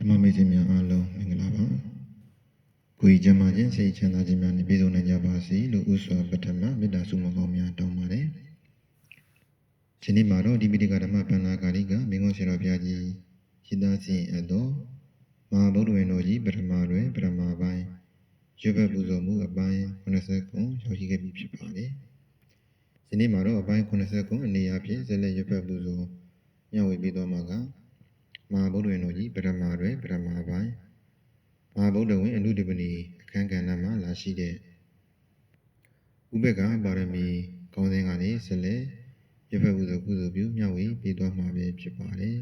ဓမ္မမိတ်ဆွေများအားလုံးမင်္ဂလာပါကိုကြီးကျမ်းမာခြင်းစိတ်ချမ်းသာခြင်းများနဲ့ပြည့်စုံနိုင်ကြပါစေလို့ဥစွာပထမမေတ္တာဆုမကောင်းများတောင်းပါတယ်ဒီနေ့မှာတော့ဒီပိဋကဓမ္မပဏ္ဏကာရိကမင်းကုန်းရှင်တော်ဘုရားကြီးရှင်းသားစီရင်အပ်သောမဟာဗုဒ္ဓဝင်တော်ကြီးပထမတွင်ပထမပိုင်းရွတ်ဖတ်ပူဇော်မှုအပိုင်း80ခုရောက်ရှိခဲ့ပြီဖြစ်ပါတယ်ဒီနေ့မှာတော့အပိုင်း80ခုအနေအချင်းဇက်လက်ရွတ်ဖတ်ပူဇော်ညဝေပြီးတော့မှာက မဟာဗုဒ္ဓဝင်တော်ကြီးပရမတွင်ပရမပိုင်းမဟာဗုဒ္ဓဝင်အနုတပဏီအခန်းကဏ္ဍမှာလာရှိတဲ့ဥပက္ခပါရမီကောင်းစဉ်ကနေဆက်လက်ရဖက်ကုသိုလ်ကုသိုလ်ပြုမျှဝေပြီးသွားမှာပဲဖြစ်ပါတယ်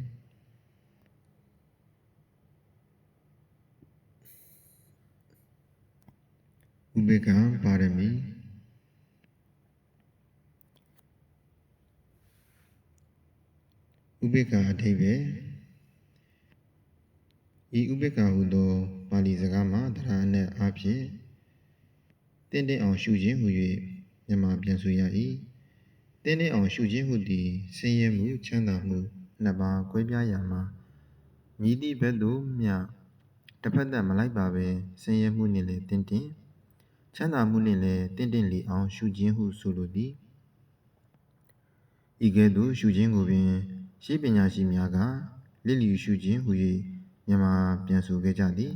ဥပက္ခပါရမီဥပက္ခအထိပ္ပယ် ဤဥပိ္ပခာဟုသောပါဠိစကားမှာတရားအနက်အားဖြင့်တင့်တဲ့အောင်ရှုခြင်းဟု၍မြန်မာပြန်ဆိုရ၏တင့်တဲ့အောင်ရှုခြင်းဟုသည်ဆင်းရဲမှုချမ်းသာမှုနှစ်ပါးကွဲပြားရာမှာမြည်သည့်ဘက်သို့မျှတစ်ဖက်သက်မလိုက်ပါပဲဆင်းရဲမှုနှင့်လည်းတင့်တင့်ချမ်းသာမှုနှင့်လည်းတင့်တင့်လီအောင်ရှုခြင်းဟုဆိုလိုသည်ဤကဲ့သို့ရှုခြင်းကိုပင်ရှိပညာရှိများကလစ်လျူရှုခြင်းဟု၍ မြန်မာပြန်ဆိုခဲ့ကြသည်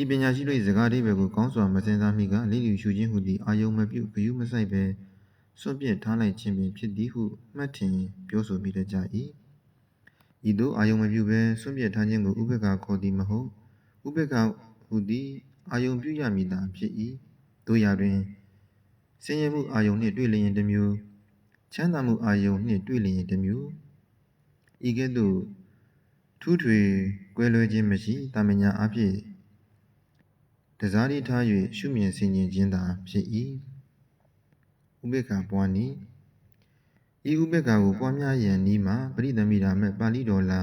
ဤပညာရှိတို့၏စကားအဓိပ္ပာယ်ကိုကောင်းစွာမစင်စားမိကလိလူရှုခြင်းဟုသည်အာယုံမပြုဂယုမဆိုင်ပဲစွန့်ပစ်ထားလိုက်ခြင်းပင်ဖြစ်သည်ဟုမှတ်ထင်ပြောဆိုပြီးတတ်ကြ၏ဤသို့အာယုံမပြုပဲစွန့်ပစ်ထားခြင်းကိုဥပ္ပခါခေါ်သည်မဟုတ်ဥပ္ပခါဟုသည်အာယုံပြုရမည်သာဖြစ်၏တို့ရာတွင်ဆင်းရဲမှုအာယုံနှင့်တွေ့လျင်တစ်မျိုးချမ်းသာမှုအာယုံနှင့်တွေ့လျင်တစ်မျိုးဤကဲ့သို့ ထူးထွေကွဲလွဲခြင်းမရှိတာမညာအဖြစ်တစားရီထား၍ရှုမြင်ဆင်ခြင်ခြင်းသာဖြစ်၏ဥပေက္ခပွားနီဤဥပေက္ခကိုပွားများရန်ဤမှာပရိသမီရာမဲ့ပါဠိတော်လာ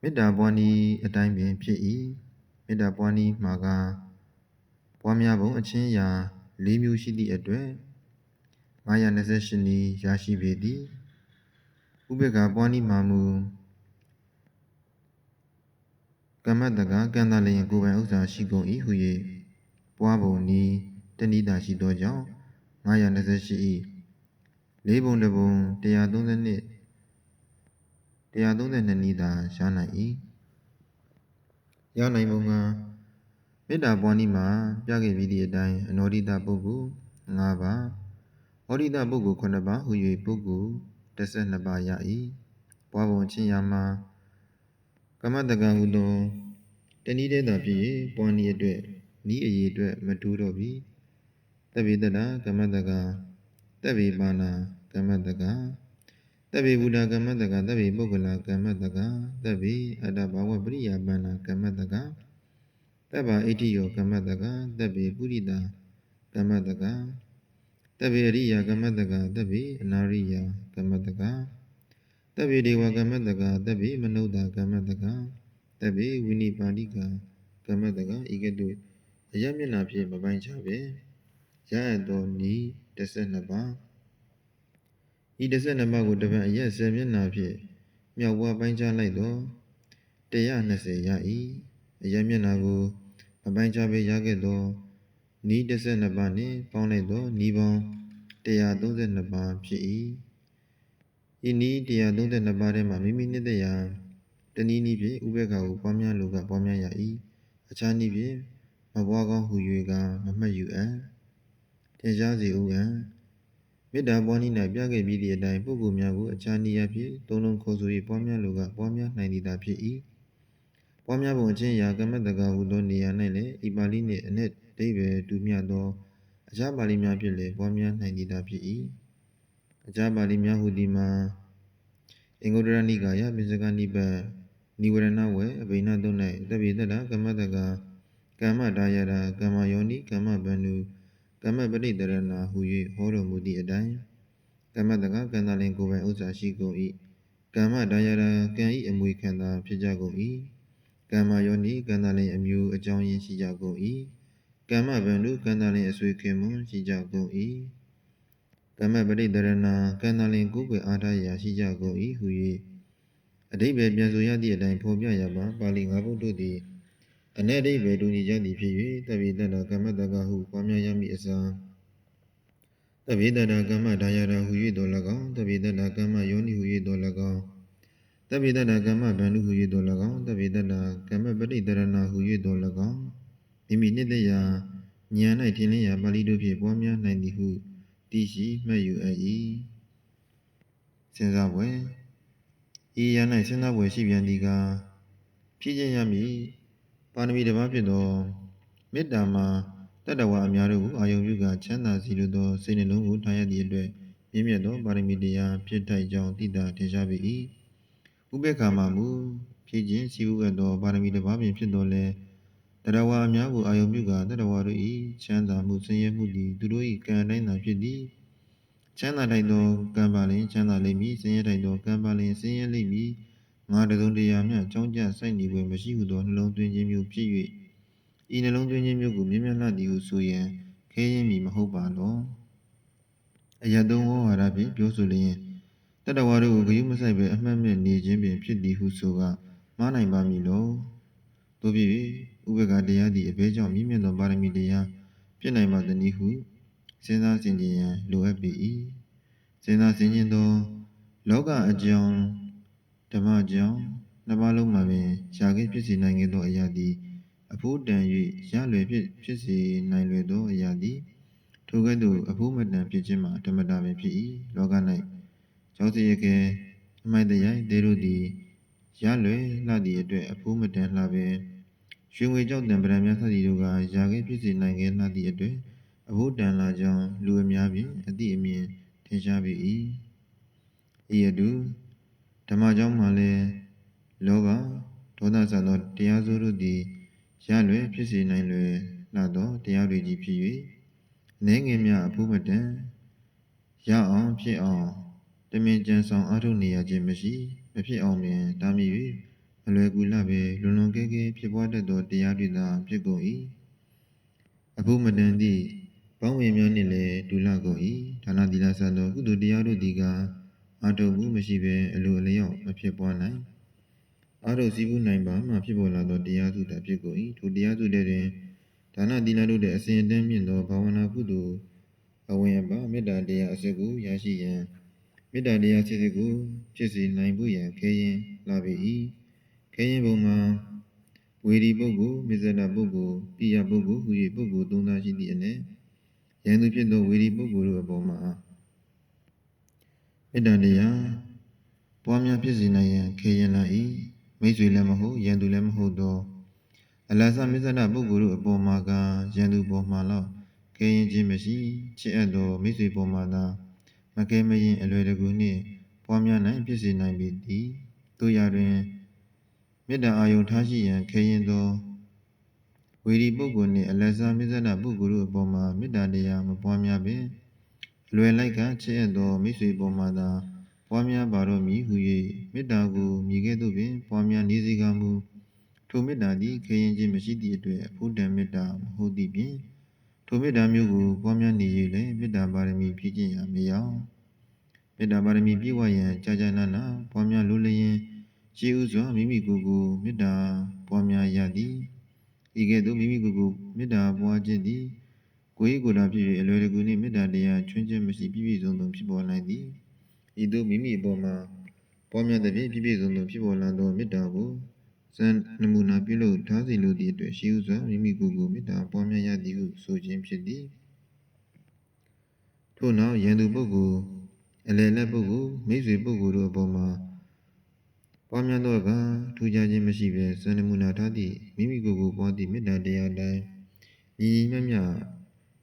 မေတ္တာပွားနီအတိုင်းပင်ဖြစ်၏မေတ္တာပွားနီမှာကပွားများပုံအချင်းရာ၄မျိုးရှိသည့်အတွက်928နည်းရရှိပေသည်ဥပေက္ခပွားနီမှာမူ ကမ္မတကကံသာလျင်ကိုယ်ပိုင်ဥစ္စာရှိကုန်၏ဟု၍ပွားပုံနီးတဏိတာရှိသောကြောင့်928၏လေးပုံတစ်ပုံ132 132နီးသာရှားနိုင်၏ရနိုင်ပုံကမေတ္တာပွားနည်းမှာပြခဲ့ပြီးသည့်အတိုင်းအနောဒိတပုဂ္ဂိုလ်5ပါးဩဒိတပုဂ္ဂိုလ်9ပါးဟု၍ပုဂ္ဂိုလ်12ပါးရ၏ပွားပုံချင်းရာမှာ ကမ္မတကံဟုသောတနည်းတည်းသာဖြစ်၍ပွားနည်းအတွက်ဤအရေးအတွက်မတူတော့ပြီတဗ္ဗေတတာကမ္မတကတဗ္ဗေပါဏာကမ္မတကတဗ္ဗေဘုဒ္ဓကမ္မတကတဗ္ဗေပုဂ္ဂလာကမ္မတကတဗ္ဗေအတ္တဘာဝပရိယာပန္နာကမ္မတကတဗ္ဗအဋ္ဌိယောကမ္မတကတဗ္ဗေပုရိတာကမ္မတကတဗ္ဗေအရိယာကမ္မတကတဗ္ဗေအနာရိယာကမ္မတက တဗ္ဗေဒေဝကမ္မတကတဗ္ဗေမနုဿာကမ္မတကတဗ္ဗေဝိနိပါဠိကကမ္မတကဤကဲ့သို့အယမျက်နာဖြင့်မပိုင်းခြားပဲရရသောဤ12ပါးဤ12ပါးကိုတပံအယ10မျက်နာဖြင့်မြောက်ဘွားပိုင်းခြားလိုက်တော့120ရ၏အယမျက်နာကိုမပိုင်းခြားပဲရခဲ့သောဤ12ပါးနှင့်ပေါင်းလိုက်သောဤပေါင်း132ပါးဖြစ်၏ ဤနည်း132ပါးထဲမှာမိမိနှစ်သက်ရာတနည်းနည်းဖြင့်ဥပ္ပခါကိုပွားများလိုကပွားများရ၏အခြားနည်းဖြင့်မပွားကောင်းဟူ၍ကမမှတ်ယူအပ်ထင်ရှားစေဦးအပ်မေတ္တာပွားနည်း၌ပြခဲ့ပြီးသည့်အတိုင်းပုဂ္ဂိုလ်များကိုအခြားနည်းအဖြစ်သုံးလုံးခေါ်ဆို၍ပွားများလိုကပွားများနိုင်သည်သာဖြစ်၏ပွားများပုံအချင်းရာကမ္မတကဟုသောနေရာ၌လည်းဤပါဠိနှင့်အ내ဒိဗေတူမြသောအခြားပါဠိများဖြင့်လည်းပွားများနိုင်သည်သာဖြစ်၏ အခြားပါဠိများဟူသည်မှာအင်္ဂုတ္တရနိကာယပိစကနိပတ်နိဝရဏဝေအဘိနတု၌တပိတတကမ္မတကကမ္မဒါယရာကမ္မယောနိကမ္မဗန္ဓုကမ္မပရိတရဏဟူ၍ဟောတော်မူသည့်အတိုင်းကမ္မတကကံသာလင်ကိုယ်ပိုင်ဥစ္စာရှိကုန်၏ကမ္မဒါယရာကံဤအမွေခံသာဖြစ်ကြကုန်၏ကမ္မယောနိကံသာလင်အမျိုးအကြောင်းရင်းရှိကြကုန်၏ကမ္မဗန္ဓုကံသာလင်အဆွေခင်မွန်ရှိကြကုန်၏ ကမ္မပရိတရဏကံသာလင်ကိုယ်ွယ်အားထားရာရှိကြကုန်၏ဟူ၍အဓိပ္ပာယ်ပြန်ဆိုရသည့်အတိုင်းဖော်ပြရပါပါဠိငါးပုဒ်တို့သည်အ내အဓိပ္ပာယ်တူညီကြသည်ဖြစ်၍တဗ္ဗေတ္တာကမ္မတကဟုပွားများရမည့်အစားတဗ္ဗေတ္တာကမ္မဒါယရာဟု၍တော်၎င်းတဗ္ဗေတ္တာကမ္မယောနိဟု၍တော်၎င်းတဗ္ဗေတ္တာကမ္မဗန္ဓုဟု၍တော်၎င်းတဗ္ဗေတ္တာကမ္မပဋိတရဏဟု၍တော်၎င်းမိမိနှစ်သက်ရာဉာဏ်၌ထင်လင်းရာပါဠိတို့ဖြင့်ပွားများနိုင်သည်ဟု သိရှိမှတ်ယူအပ်၏စဉ်းစားပွဲဤရ၌စဉ်းစားပွဲရှိပြန်သည်ကားဖြည့်ခြင်းရမည်ပါရမီတစ်ပါးဖြစ်သောမေတ္တာမှာတတ္တဝါအများတို့ကိုအာယုံပြုကချမ်းသာစီလိုသောစိတ်နှလုံးကိုထားရသည့်အတွက်မြင့်မြတ်သောပါရမီတရားဖြစ်ထိုက်ကြောင်းသိတာထင်ရှားပေ၏ဥပေက္ခမှာမူဖြည့်ခြင်းစီဝတ်သောပါရမီတစ်ပါးပင်ဖြစ်တော်လဲ တတ္တဝါအများကိုအာယုံပြုကတတ္တဝါတို့၏ချမ်းသာမှုဆင်းရဲမှုသည်သူတို့၏ကံအတိုင်းသာဖြစ်သည်ချမ်းသာထိုက်သောကံပါလင်ချမ်းသာလိမ့်မည်ဆင်းရဲထိုက်သောကံပါလင်ဆင်းရဲလိမ့်မည်ငါတစုံတရာမျှကြောင်းကြစိုက်နေပွဲမရှိဟုသောနှလုံးသွင်းခြင်းမျိုးဖြစ်၍ဤနှလုံးသွင်းခြင်းမျိုးကိုမြင်မြတ်လှသည်ဟုဆိုရန်ခဲရင်မည်မဟုတ်ပါလောအယတုံဝဟဝါဒဖြင့်ပြောဆိုလျင်တတ္တဝါတို့ကိုဂယုမဆိုင်ပဲအမှတ်မဲ့နေခြင်းပင်ဖြစ်သည်ဟုဆိုကမှားနိုင်ပါမည်လော တို့ဖြစ်၍ဥပက္ခတရားသည်အဘဲကြောင့်မြင့်မြတ်သောပါရမီတရားဖြစ်နိုင်ပါသနည်းဟုစဉ်းစားဆင်ခြင်ရန်လိုအပ်ပေ၏စဉ်းစားဆင်ခြင်သောလောကအကြောင်းဓမ္မကြောင့်နှစ်ပါးလုံးမှာပင်ရှားခဲ့ဖြစ်စေနိုင်ခဲ့သောအရာသည်အဖို့တန်၍ရလွယ်ဖြစ်ဖြစ်စေနိုင်လွယ်သောအရာသည်ထိုကဲ့သို့အဖို့မတန်ဖြစ်ခြင်းမှာဓမ္မတာပင်ဖြစ်၏လောက၌ကျောင်းစရကဲအမိုက်တရိုက်တေတို့သည် ရလွယ်လှသည့်အတွက် အဖို့မတန်လှပင်ရွှေငွေကြောက်တံပရံများ စသည်တို့က ရာခဲ့ဖြစ်စေနိုင်ခဲ့လှသည့်အတွက် အဖို့တန်လာကြောင်း လူအများဖြင့် အသည့်အမြင်ထင်ရှားပေ၏ဤအတူ ဓမ္မကြောင့်မှလည်း လောဘ ဒေါသစသော တရားစိုးတို့သည် ရလွယ်ဖြစ်စေနိုင်လွယ်လာသော တရားတွေကြီးဖြစ်၍အနေငယ်များအဖို့မတန် ရအောင်ဖြစ်အောင် တမင်ကြံဆောင်အားထုတ်နေရခြင်းမရှိ မဖြစ်အောင်ပင်တားမြစ်၍အလွယ်ကူလှပဲလွန်လွန်ကဲကဲဖြစ်ပွားတတ်သောတရားတွေသာဖြစ်ကုန်၏အဖို့မတန်သည့်ဘောင်းဝင်များနှင့်လည်းဒူလကုန်၏ဒါနသီလစသောကုသိုလ်တရားတို့သည်ကအာတုံမှုမရှိဘဲအလိုအလျောက်မဖြစ်ပွားနိုင်အာရုံစည်းပူးနိုင်ပါမှဖြစ်ပေါ်လာသောတရားစုသာဖြစ်ကုန်၏ထိုတရားစုတဲ့တွင်ဒါနသီလတို့တဲ့အစဉ်အတန်းမြင့်သောဘာဝနာကုသိုလ်အဝင်အပါမေတ္တာတရားအစစ်ကိုရရှိရန် မေတ္တာတရားစစ်စစ်ကိုဖြစ်စေနိုင်ဖို့ရန်ခဲရင်လာပေ၏ခဲရင်ပုံမှာဝေဒီပုဂ္ဂိုလ်မေဇနာပုဂ္ဂိုလ်ပိယပုဂ္ဂိုလ်ဟူ၍ပုဂ္ဂိုလ်သုံးသားရှိသည့်အနေရန်သူဖြစ်သောဝေဒီပုဂ္ဂိုလ်တို့အပေါ်မှာမေတ္တာတရားပွားများဖြစ်စေနိုင်ရန်ခဲရင်လာ၏မိတ်ဆွေလည်းမဟုတ်ရန်သူလည်းမဟုတ်သောအလဆမစ္ဆဒပုဂ္ဂိုလ်တို့အပေါ်မှာကရန်သူပေါ်မှာတော့ကဲရင်ခြင်းမရှိချစ်အပ်သောမိတ်ဆွေပေါ်မှာသာ မကဲမရင်အလွယ်တကူနှင့်ပွားများနိုင်ဖြစ်စေနိုင်ပေသည်တို့ရတွင်မေတ္တာအာယုံထားရှိရန်ခဲရင်သောဝေဒီပုဂ္ဂိုလ်နှင့်အလဆမစ္ဆဒပုဂ္ဂိုလ်တို့အပေါ်မှာမေတ္တာတရားမပွားများပင်အလွယ်လိုက်ကချစ်အပ်သောမိတ်ဆွေပေါ်မှာသာပွားများပါတော့မည်ဟု၍မေတ္တာကိုမြည်ခဲ့သို့ပင်ပွားများနေစေကမူထိုမေတ္တာသည်ခေရင်ခြင်းမရှိသည့်အတွက်အဖို့တန်မေတ္တာမဟုတ်သည့်ဖြင့် ထိုမေတ္တာမျိုးကိုပွားများနေ၍လည်းမေတ္တာပါရမီဖြည့်ခြင်းရမရောက်မေတ္တာပါရမီပြည့်ဝရန်ကြာကြာနာနာပွားများလိုလျင်ရှိဥစွာမိမိကိုယ်ကိုမေတ္တာပွားများရသည်ဤကဲ့သို့မိမိကိုယ်ကိုမေတ္တာပွားခြင်းသည်ကိုယ်၏ကိုယ်တော်ဖြစ်၍အလွယ်တကူနှင့်မေတ္တာတရားချွင်းခြင်းမရှိပြည့်ပြည့်စုံစုံဖြစ်ပေါ်နိုင်သည်ဤသို့မိမိအပေါ်မှာပေါ်များသဖြင့်ပြည့်ပြည့်စုံစုံဖြစ်ပေါ်လာသောမေတ္တာကို စံနမူနာပြုလုပ်ထားစီလိုသည့်အတွက်ရှိဥစွာမိမိကိုယ်ကိုမေတ္တာပွားများရသည်ဟုဆိုခြင်းဖြစ်သည်ထို့နောက်ယန္တုပုဂ္ဂိုလ်အလယ်လက်ပုဂ္ဂိုလ်မိတ်ဆွေပုဂ္ဂိုလ်တို့အပေါ်မှာပွားများသောအခါထူးခြားခြင်းမရှိဘဲစံနမူနာထားသည့်မိမိကိုယ်ကိုပွားသည့်မေတ္တာတရားတိုင်းညီညီမျှမျှ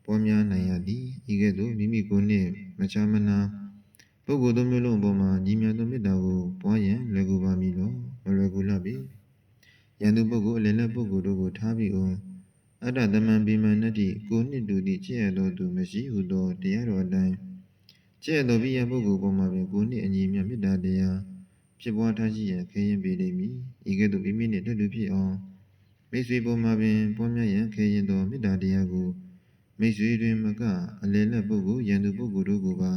ပွားများနိုင်ရသည်ဤကဲ့သို့မိမိကိုယ်နှင့်မချမနာပုဂ္ဂိုလ်သောမျိုးလုံးအပေါ်မှာညီမြတ်သောမေတ္တာကိုပွားရန်လွယ်ကူပါမည်လောမလွယ်ကူလှပြီ ယန္တုပုဂ္ဂိုလ်အလယ်လက်ပုဂ္ဂိုလ်တို့ကိုထားပြီးအောင်အတ္တသမံပိမဏတ္တိကိုနှစ်တူသည့်ချစ်ရသောသူမရှိဟုသောတရားတော်အတိုင်းချစ်ရသောပိယပုဂ္ဂိုလ်ပေါ်မှာပင်ကိုနှစ်အညီမြတ်မေတ္တာတရားဖြစ်ပွားထားရှိရန်ခဲရင်ပေလိမ့်မည်ဤကဲ့သို့မိမိနှင့်တွေ့တူဖြစ်အောင်မိတ်ဆွေပေါ်မှာပင်ပွားများရန်ခဲရင်သောမေတ္တာတရားကိုမိတ်ဆွေတွင်မကအလယ်လက်ပုဂ္ဂိုလ်ယန္တုပုဂ္ဂိုလ်တို့ကိုပါ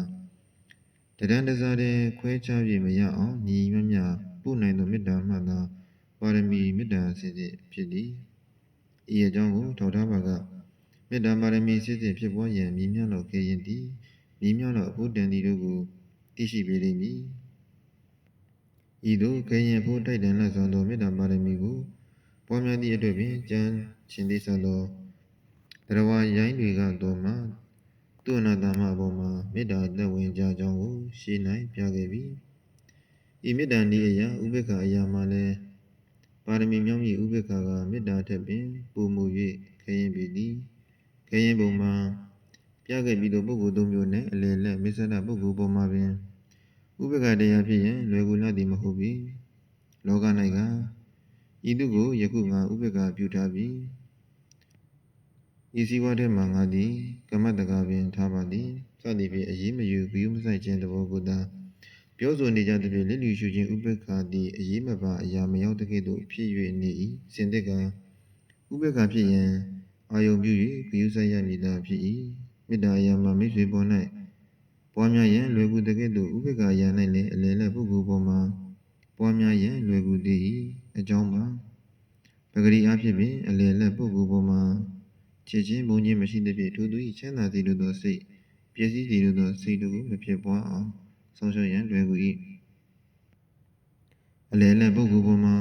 တရံတစားတဲ့ခွဲခြား၍မရအောင်ညီမမျှပို့နိုင်သောမေတ္တာမှသာ ပါရမီမေတ္တာစစ်စစ်ဖြစ်သည်ဤအကြောင်းကိုထောက်ထားပါကမေတ္တာပါရမီစစ်စစ်ဖြစ်ပွားရန်မြည်မြတ်သောခေရင်သည်မြည်မြတ်သောအဖို့တန်သည်တို့ကိုသိရှိပေလိမ့်မည်ဤသို့ခေရင်ဖို့တိုက်တန်လက်ဆောင်သောမေတ္တာပါရမီကိုပွားများသည့်အတွက်ပင်ကြံရှင်သေးဆန်သောတရားဝရိုင်းတွေကတော့မှသူအနာတမအပေါ်မှာမေတ္တာသက်ဝင်ကြကြောင်းကိုရှင်းနိုင်ပြခဲ့ပြီဤမေတ္တာနည်းအရာဥပေက္ခအရာမှာလည်း ပါရမီမြောက်မြဥပေက္ခကမေတ္တာထက်ပင်ပုံမူ၍ခရင်ပြီသည်ခရင်ပုံမှာပြခဲ့ပြီးသောပုဂ္ဂိုလ်သုံးမျိုးနဲ့အလယ်လက်မေစ္ဆဒပုဂ္ဂိုလ်ပေါ်မှာပင်ဥပေက္ခတရားဖြစ်ရင်လွယ်ကူလာသည်မဟုတ်ပြီလောက၌ကဤသူကိုယခုငါဥပေက္ခပြုထားပြီဤစည်းဝါးထဲမှာငါသည်ကမ္မတကာပင်ထားပါသည်စသည်ဖြင့်အရေးမယူဂယုမဆိုင်ခြင်းတဘောကိုသာ ပြောဆိုနေကြသဖြင့်လက်လျူရှုခြင်းဥပေက္ခသည်အရေးမပါအရာမရောက်တကဲ့သို့ဖြစ်၍နေ၏စင်တဲ့ကဥပေက္ခဖြစ်ရန်အာယုံပြု၍ဂယုဆိုင်ရမည်သာဖြစ်၏မေတ္တာအရာမှာမိတ်ဆွေပေါ်၌ပွားများရန်လွယ်ကူတကဲ့သို့ဥပေက္ခအရာ၌လည်းအလယ်လက်ပုဂ္ဂိုလ်ပေါ်မှာပွားများရန်လွယ်ကူသည်၏အကြောင်းမှာပဂရိအဖြစ်ပင်အလယ်လက်ပုဂ္ဂိုလ်ပေါ်မှာချစ်ချင်းမုန်းချင်းမရှိသဖြင့်ထိုသူ၏ချမ်းသာစေလိုသောစိတ်ပျက်စီးစေလိုသောစိတ်တို့ကိုမဖြစ်ပွားအောင် ဆုံးရှုံးရန်လွယ်ကူ၏အလယ်လက်ပုဂ္ဂိုလ်ပေါ်မှာ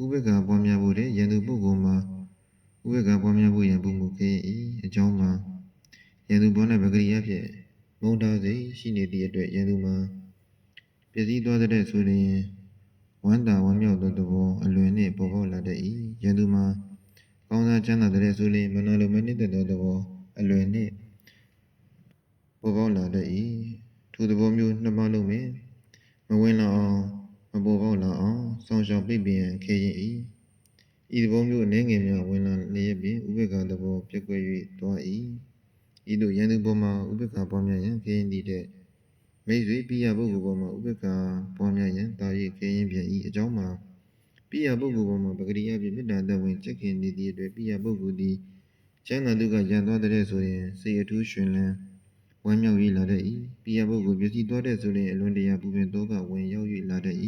ဥပေက္ခပွားများဖို့တဲ့ယန္တုပုဂ္ဂိုလ်မှာဥပေက္ခပွားများဖို့ရန်ပုံမူခဲ့၏အကြောင်းမှာယန္တုဘော၌ပဂရိအဖြစ်မုန်းတာစိတ်ရှိနေသည့်အတွက်ယန္တုမှာပျက်စီးသွားတဲ့ဆိုရင်ဝမ်းသာဝမ်းမြောက်သောသဘောအလွယ်နှင့်ပေါ်ပေါက်လာတတ်၏ယန္တုမှာကောင်းစားချမ်းသာတဲ့ဆိုရင်မနာလိုမနစ်သက်သောသဘောအလွယ်နှင့်ပေါ်ပေါက်လာတတ်၏ ထိုသဘောမျိုးနှစ်ပါးလုံးပင်မဝင်လာအောင်မပေါ်ပေါက်လာအောင်စောင့်ရှောက်ပြည့်ပြင်ခဲရင်၏ဤသဘောမျိုးအနေငယ်များဝင်လာလျက်ပင်ဥပေက္ခသဘောပြက်ကွယ်၍သွား၏ဤသို့ယန္တုပေါ်မှာဥပေက္ခပေါ်များရန်ခဲရင်သည့်တဲ့မိတ်ဆွေပိယပုဂ္ဂိုလ်ပေါ်မှာဥပေက္ခပေါ်များရန်တာ၍ခဲရင်ပြန်၏အကြောင်းမှာပိယပုဂ္ဂိုလ်ပေါ်မှာပဂရိယဖြင့်မေတ္တာသက်ဝင်ချက်ခင်နေသည့်အတွက်ပိယပုဂ္ဂိုလ်သည်ကျမ်းသာသူကရန်သွားတဲ့ဆိုရင်စိတ်အထူးရှင်လန်း ဝမ်းမြောက်၍လာတတ်၏ပိယပုဂ္ဂိုလ်ပျက်စီးသွားတဲ့ဆိုရင်အလွန်တရာပူပင်သောကဝင်ရောက်၍လာတတ်၏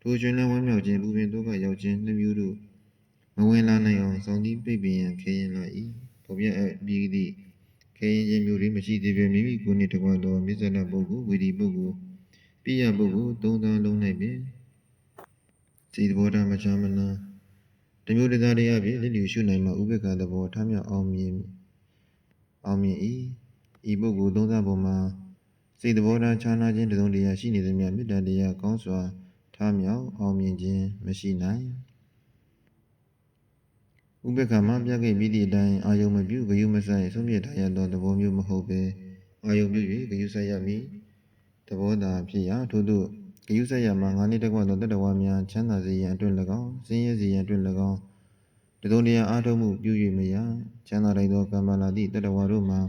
ထိုရှင်လန်းဝမ်းမြောက်ခြင်းပူပင်သောကရောက်ခြင်းနှစ်မျိုးတို့မဝင်လာနိုင်အောင်စောင့်တည်ပိတ်ပင်ရန်ခဲရင်လာ၏ပေါ်ပြအပ်ပြီးသည့်ခဲရင်ခြင်းမျိုးတွေမရှိသေးပေမိမိကိုယ်နှင့်တကွသောမြစ္ဆနာပုဂ္ဂိုလ်ဝိရိပုဂ္ဂိုလ်ပိယပုဂ္ဂိုလ်သုံးသားလုံး၌ပင်စိတ်သဘောထားမချမနာတမျိုးတသားတရားဖြင့်လက်လျူရှုနိုင်မှဥပေက္ခသဘောထားမြောက်အောင်မြင်အောင်မြင်၏ ဤပုဂ္ဂိုလ်သုံးစားပေါ်မှာစိတ်သဘောထားခြားနာခြင်းတစုံတရာရှိနေသည်များမေတ္တာတရားကောင်းစွာထားမြောက်အောင်မြင်ခြင်းမရှိနိုင်ဥပေက္ခမှာပြခဲ့ပြီးသည့်အတိုင်းအာယုံမပြုဂယုမဆိုင်ဆုံးဖြတ်ထားရသောသဘောမျိုးမဟုတ်ပဲအာယုံပြု၍ဂယုဆိုင်ရမည်သဘောသာဖြစ်ရာထို့သောဂယုဆက်ရမှာငါနှင့်တကွသောတတဝါများချမ်းသာစေရန်အတွက်၎င်းစင်းရဲစေရန်အတွက်၎င်းတစုံတရာအားထုတ်မှုပြု၍မရချမ်းသာတိုင်းသောကံပါလာသည့်တတဝါတို့မှာ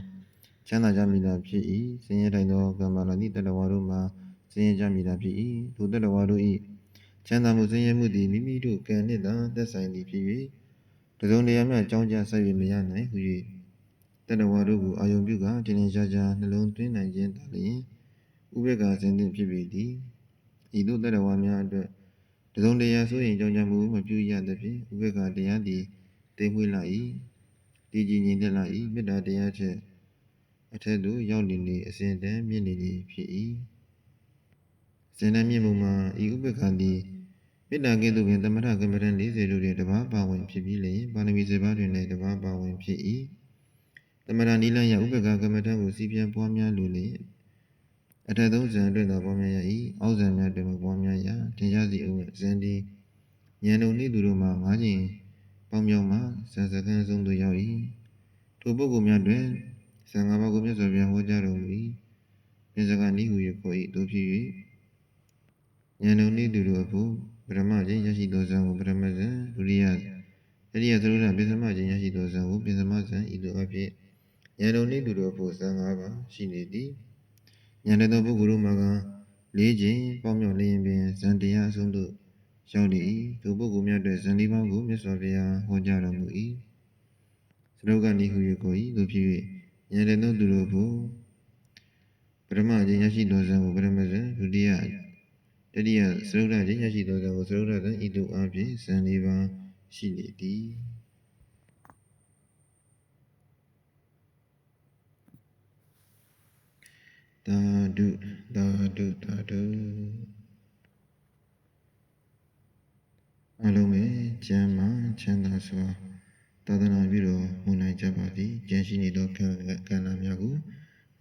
ချမ်းသာကြမည်သာဖြစ်၏စင်းရဲတိုင်းသောကံပါလာသည့်တတဝါတို့မှာစင်းရဲကြမည်သာဖြစ်၏ထိုတတဝါတို့၏ချမ်းသာမှုစင်းရဲမှုသည်မိမိတို့ကံနှင့်သာသက်ဆိုင်သည်ဖြစ်၍တစုံတရာမျှကြောင်းကြဆက်၍မရနိုင်ဟု၍တတဝါတို့ကိုအာယုံပြုကတင်းတင်းရှားရှားနှလုံးသွင်းနိုင်ခြင်းသာလျှင်ဥပေက္ခအစဉ်သင့်ဖြစ်ပေသည်ဤသို့တတဝါများအတွက်တစုံတရာဆိုရင်ကြောင့်ကြမှုမပြုရသဖြင့်ဥပေက္ခတရားသည်တိမ်မွေးလာ၏တည်ကြည်ငြိမ်သက်လာ၏မေတ္တာတရားချက် အထက်သို့ရောက်နေနေအစဉ်တည်းမြင့်နေသည်ဖြစ်၏ဇင်နမြင့်မှုမှာဤဥပေက္ခသည်မေတ္တာကဲ့သို့ပင်သမထကမ္မဋ္ဌာန်း40တို့တွင်တပါးပါဝင်ဖြစ်ပြီးလျင်ပါဏမီစေပါတွင်လည်းတပါးပါဝင်ဖြစ်၏သမထနိလယဥပေက္ခကမ္မဋ္ဌာန်းကိုစီးပြန်ပွားများလိုလျင်အထက်သုံးဇံအတွက်သာပွားများရ၏အောက်ဇံများတွင်မပွားများရထင်ရှားစီအုပ်ဇန်ဒီဉာဏ်တော်နှင့်သူတို့မှာငါးချိန်ပေါင်းမြောက်မှဇန်စကန်းဆုံးသို့ရောက်၏ထိုပုဂ္ဂိုလ်များတွင် ဇန်ငါးပါးကိုမြတ်စွာဘုရားဟောကြားတော်မူ၏မြတ်စကားနိဟု၍ခေါ်၏တို့ဖြစ်၍ဉာဏ်တော်နှင့်သူတို့အဖို့ပရမချင်းရရှိသောဇံကိုပရမဇံဒုတိယတတိယသရုဒ္ဓပိသမချင်းရရှိသောဇံကိုပိသမဇံဤသို့အဖြစ်ဉာဏ်တော်နှင့်သူတို့အဖို့ဇံ၅ပါးရှိနေသည်ဉာဏ်တဲ့သောပုဂ္ဂိုလ်တို့မှာကလေးချိန်ပေါင်းမြောက်လျင်ပင်ဇန်တရားအဆုံးသို့ရောက်နေ၏ထိုပုဂ္ဂိုလ်များအတွက်ဇန်ဒီပေါင်းကိုမြတ်စွာဘုရားဟောကြားတော်မူ၏သရုပ်ကနေဟု၍ကို၏သို့ဖြစ်၍ ဉာဏ်တဲ့သောသူတို့ကိုပရမအချင်းရရှိသောဇံကိုပရမဇံဒုတိယတတတိယစရုဒ္ဓချင်းရရှိသောကံကိုစရုဒ္ဓကံဤသို့အဖြစ်ဇန်လေးပါးရှိလေသည်သာဓုသာဓုသာဓုအလုံးပဲကျမ်းမာချမ်းသာစွာ သာသနာပြုတော်မူနိုင်ကြပါသည်ကျမ်းရှိနေသောကံကံလာများကို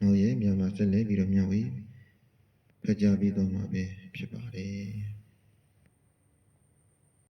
နောက်ရဲ့များမှာဆက်လက်ပြီးတော့မျှဝေဖတ်ကြားပေးတော်မှာပဲဖြစ်ပါတယ်